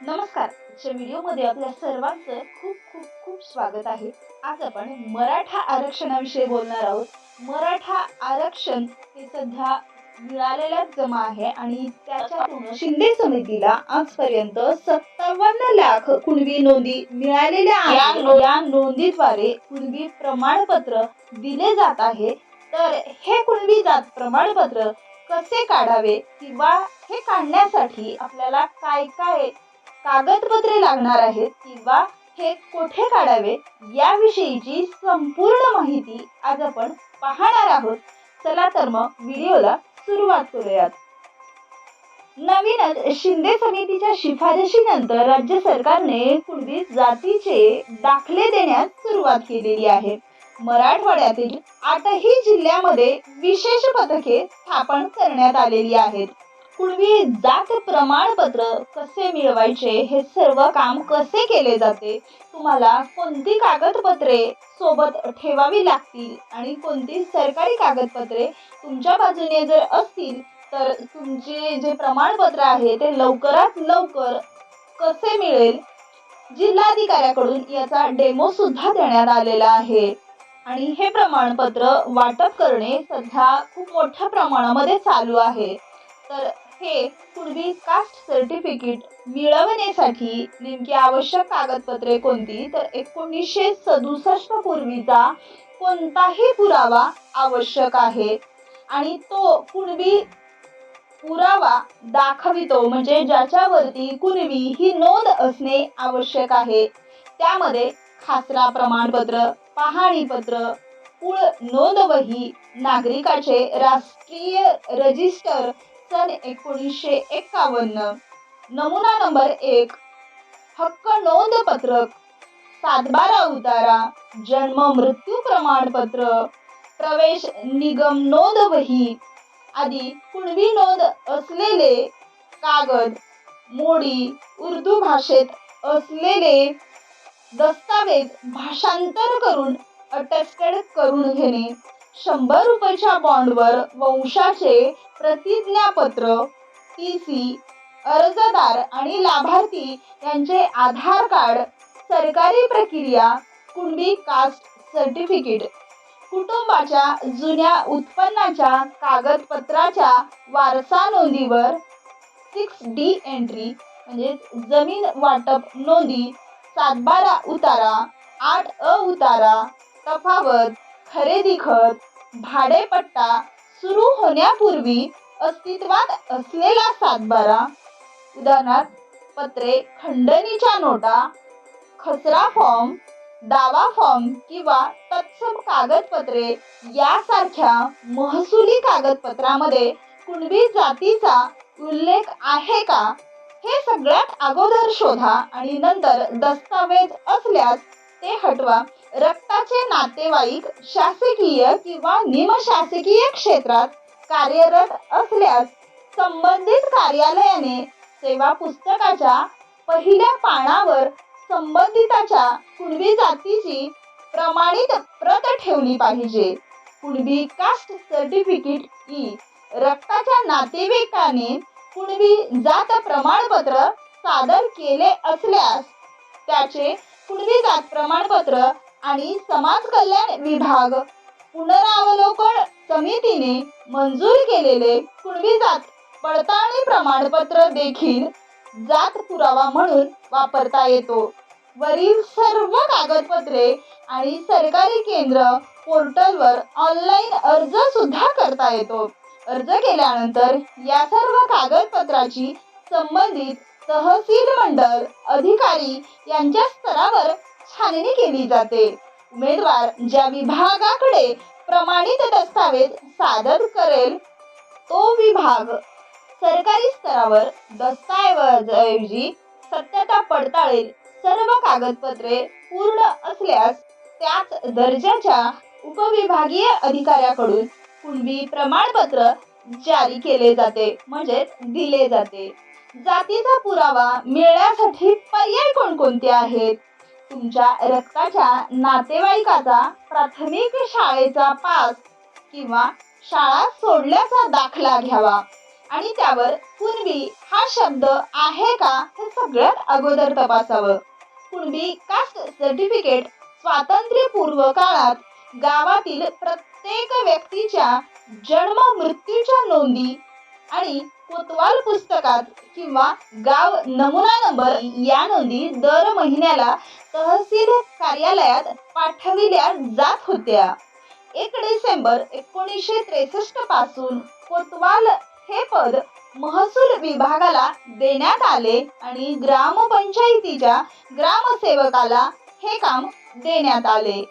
नमस्कार. आजच्या व्हिडिओमध्ये आपल्या सर्वांचं खूप खूप खूप स्वागत आहे. आज आपण मराठा आरक्षणाविषयी बोलणार आहोत. मराठा आरक्षण हे सध्या मिळालेला जमा आहे आणि त्याच्यातून शिंदे समितीला आजपर्यंत सत्तावन्न लाख कुणबी नोंदी मिळालेल्या आहेत. या नोंदीद्वारे कुणबी प्रमाणपत्र दिले जात आहे. तर हे कुणबी जात प्रमाणपत्र कसे काढावे किंवा हे काढण्यासाठी आपल्याला काय काय कागदपत्रे लागणार आहेत किंवा हे कोठे काढावे याविषयीची संपूर्ण माहिती आज आपण पाहणार आहोत. चला तर मग व्हिडिओला सुरुवात करूयात. नवीनच शिंदे समितीच्या शिफारशीनंतर राज्य सरकारने पूर्वी जातीचे दाखले देण्यास सुरुवात केलेली आहे. मराठवाड्यातील आठही जिल्ह्यामध्ये विशेष पथके स्थापन करण्यात आलेली आहेत. पूर्वी जात प्रमाणपत्र कसे मिळवायचे हे सर्व काम कसे केले जाते? तुम्हाला कोणती कागदपत्रे सोबत ठेवावी लागतील? आणि कोणती सरकारी कागदपत्रे तुमच्या बाजूने जर असतील तर तुमचे जे प्रमाणपत्र आहे ते लवकरात लवकर कसे मिळेल? जिल्हाधिकाऱ्याकडून याचा डेमो सुद्धा देण्यात आलेला आहे. आणि हे प्रमाणपत्र वाटप करणे सध्या खूप मोठ्या प्रमाणामध्ये चालू आहे. तर हे पूर्वी कास्ट सर्टिफिकेट मिळवण्यासाठी नेमकी आवश्यक कागदपत्रे कोणती? तर एकोणीसशे सदुसष्ट पूर्वीचा कोणताही पुरावा आवश्यक आहे. आणि तो कुणबी पुरावा दाखवितो म्हणजे ज्याच्यावरती कुणबी ही नोंद असणे आवश्यक आहे. त्यामध्ये खासरा प्रमाणपत्र पाहणीपत्र कुळ नोंदवही नागरिकाचे राष्ट्रीय रजिस्टर सन एकोणीसशे एक्कावन्न नमुना नंबर एक. हक्क नोंद पत्रक सातबारा उतारा. जन्म मृत्यू प्रमाणपत्र. प्रवेश निगम नोंद वही. आदी कुणबी नोंद असलेले कागद मोडी उर्दू भाषेत असलेले दस्तावेज भाषांतर करून अटेस्टेड करून घेणे. शंभर रुपयाच्या बॉन्डवर वंशाचे प्रतिज्ञापत्र टी सी अर्जदार आणि लाभार्थी यांचे आधार कार्ड सरकारी प्रक्रिया कुणबी कास्ट सर्टिफिकेट कुटुंबाच्या जुन्या उत्पन्नाच्या कागदपत्राच्या वारसा नोंदीवर सिक्स डी एंट्री म्हणजे जमीन वाटप नोंदी सातबारा उतारा आठ अ उतारा तफावत खरेदी खत भाडेपट्टा सुरू होण्यापूर्वी अस्तित्वात असलेला सातबारा उदाहरणार्थ पत्रे खंडणीच्या नोटा खसरा फॉर्म दावा फॉर्म किंवा तत्सम कागदपत्रे यासारख्या महसुली कागदपत्रामध्ये कुणबी जातीचा उल्लेख आहे का? हे सगळ्यात अगोदर शोधा आणि नंतर दस्तावेज असल्यास ते हटवा. रक्ताचे नातेवाईक शासकीय किंवा निमशासकीय क्षेत्रात कार्यरत असल्यास संबंधित कार्यालयाने सेवा पुस्तकाच्या पहिल्या पानावर संबंधिताच्या कुणबी जातीची प्रमाणित प्रत ठेवली पाहिजे. कुणबी कास्ट सर्टिफिकेट ई रक्ताच्या नातेवाईकाने कुणबी जात प्रमाणपत्र सादर केले असल्यास त्याचे कुणबी जात प्रमाणपत्र आणि समाज कल्याण विभाग पुनरावलोकन समितीने मंजूर केलेले कुणबी जात पडताळणी प्रमाणपत्र देखील जात पुरावा म्हणून वापरता येतो. वरील सर्व कागदपत्रे आणि सरकारी केंद्र पोर्टलवर ऑनलाईन अर्ज सुद्धा करता येतो. अर्ज केल्यानंतर या सर्व कागदपत्राची संबंधित तहसील मंडळ अधिकारी यांच्या स्तरावर छाननी केली जाते. उमेदवार ज्या विभागाकडे प्रमाणित दस्तावेज सादर करेल तो विभाग सरकारी स्तरावर दस्तऐवजी सत्यता पडताळेल. सर्व कागदपत्रे पूर्ण असल्यास त्याच दर्जाच्या उपविभागीय अधिकाऱ्याकडून कुणबी प्रमाणपत्र जारी केले जाते म्हणजेच दिले जाते. जातीचा पुरावा मिळण्यासाठी पर्याय कोणकोणते आहेत? तुमच्या रक्ताच्या नातेवाईकाचा प्राथमिक शाळेचा पास किंवा शाळा सोडल्याचा दाखला घ्यावा. आणि त्यावर कुणबी हा शब्द आहे का हे सगळ्यात अगोदर तपासावं. कुणबी कास्ट सर्टिफिकेट स्वातंत्र्यपूर्व काळात गावातील प्रत्येक व्यक्तीच्या जन्म मृत्यूच्या नोंदी आणि कोतवाल पुस्तकात किंवा गाव नमुना नंबर या नोंदी दर महिन्याला तहसील कार्यालयात पाठविल्या जात होत्या. एक डिसेंबर एकोणीसशे त्रेसष्टपासून कोतवाल हे पद महसूल विभागाला देण्यात आले आणि ग्रामपंचायतीच्या ग्रामसेवकाला हे काम देण्यात आले.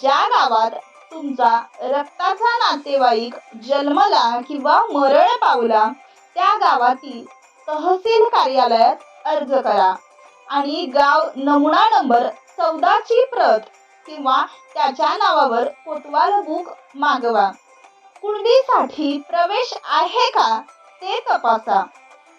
ज्या गावात तुमचा रक्ताचा नातेवाईक जन्मला किंवा मरण पावला त्या गावातील तहसील कार्यालयात अर्ज करा. आणि गाव नमुना नंबर चौदाची प्रत किंवा त्याच्या नावावर कोतवाल बुक मागवा. कुणबीसाठी प्रवेश आहे का ते तपासा.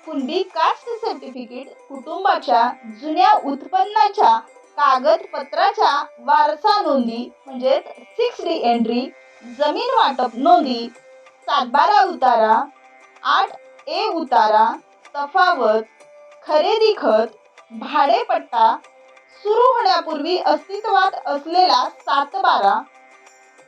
कुणबी कास्ट सर्टिफिकेट कुटुंबाच्या जुन्या उत्पन्नाच्या कागदपत्राच्या वारसा नोंदी म्हणजेच सिक्स डी एंट्री जमीन वाटप नोंदी सातबारा उतारा आठ ए उतारा तफावत खरेदी खत भाडेपट्टा सुरू होण्यापूर्वी अस्तित्वात असलेला सातबारा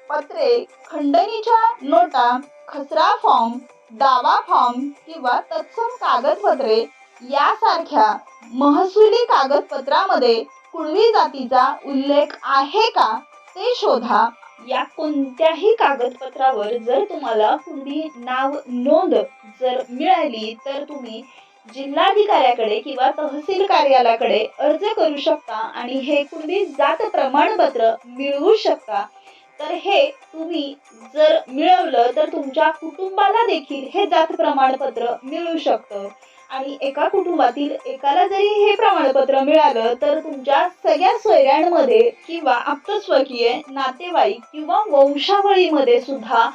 पत्रे खंडणीच्या नोटा खसरा फॉर्म दावा फॉर्म किंवा तत्सम कागदपत्रे यासारख्या महसुली कागदपत्रामध्ये कुणबी जातीचा उल्लेख आहे का? ते शोधा. या कोणत्याही कागदपत्रावर जर तुम्हाला कुणबी नाव नोंद जर मिळाली तर तुम्ही जिल्हाधिकाऱ्याकडे किंवा तहसील कार्यालयाकडे अर्ज करू शकता आणि हे कुणबी जात प्रमाणपत्र मिळवू शकता. तर हे तुम्ही जर मिळवलं तर तुमच्या कुटुंबाला देखील हे जात प्रमाणपत्र मिळू शकतं. आणि एका कुटुंबातील एकाला जरी हे प्रमाणपत्र मिळालं तर तुमच्या सगळ्या सोयऱ्यांमध्ये किंवा आप्तस्वकीय नातेवाईक किंवा वंशावळीमध्ये सुद्धा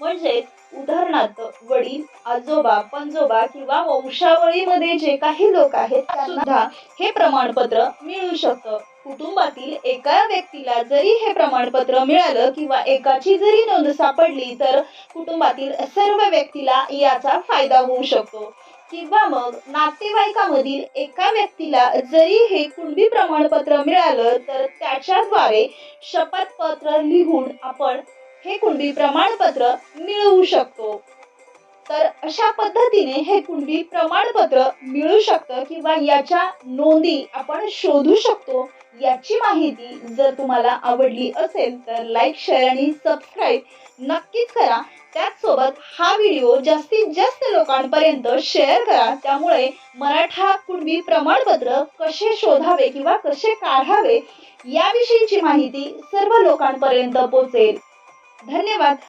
म्हणजेच उदाहरणार्थ वडील आजोबा पंजोबा किंवा वंशावळीमध्ये जे काही लोक आहेत त्यांना सुद्धा हे प्रमाणपत्र मिळू शकतं. कुटुंबातील एका व्यक्तीला जरी हे प्रमाणपत्र मिळालं किंवा एकाची जरी नोंद सापडली तर कुटुंबातील सर्व व्यक्तीला याचा फायदा होऊ शकतो. किंवा मग नातेवाईकामधील एका व्यक्तीला जरी हे कुणबी प्रमाणपत्र मिळालं तर त्याच्याद्वारे शपथपत्र लिहून आपण हे कुणबी प्रमाणपत्र मिळवू शकतो. तर अशा पद्धतीने हे कुणबी प्रमाणपत्र मिळू शकतं किंवा याच्या नोंदी आपण शोधू शकतो याची माहिती जर तुम्हाला आवडली असेल तर लाईक शेअर आणि सबस्क्राईब नक्कीच करा. त्याचसोबत हा व्हिडिओ जास्तीत जास्त लोकांपर्यंत शेअर करा. त्यामुळे मराठा कुणबी प्रमाणपत्र कसे शोधावे किंवा कसे काढावे याविषयीची माहिती सर्व लोकांपर्यंत पोहोचेल. धन्यवाद.